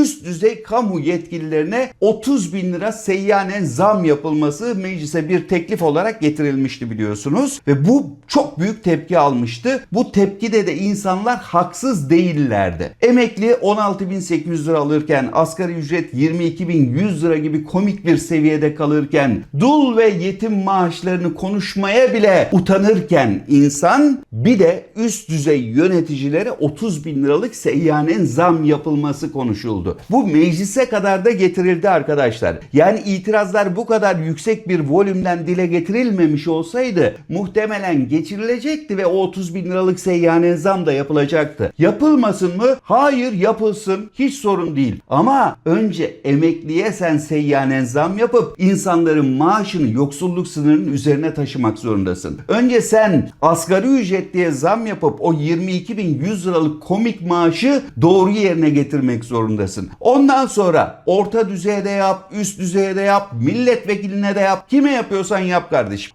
üst düzey kamu yetkililerine 30 bin lira seyyanen zam yapılması meclise bir teklif olarak getirilmişti biliyorsunuz. Ve bu çok büyük tepki almıştı. Bu tepkide de insanlar haksız değillerdi. Emekli 16.800 lira alırken asgari ücret 22.100 lira gibi komik bir seviyede kalırken dul ve yetim maaşlarını konuşmaya bile utanırken insan bir de üst düzey yöneticilere 30 bin liralık seyyanen zam yapılması konuşuldu. Bu meclise kadar da getirildi arkadaşlar. Yani itirazlar bu kadar yüksek bir volümden dile getirilmemiş olsaydı muhtemelen geçirilecekti ve o 30 bin liralık seyyanen zam da yapılacaktı. Yapılmasın mı? Hayır yapılsın. Hiç sorun değil. Ama önce emekliye sen seyyanen zam yapıp insanların maaşını yoksulluk sınırının üzerine taşımak zorundasın. Önce sen asgari ücretliye zam yapıp o 22.100 liralık komik maaşı doğru yerine getirmek zorundasın. Ondan sonra orta düzeyde yap, üst düzeyde yap, milletvekiline de yap. Kime yapıyorsan yap kardeşim.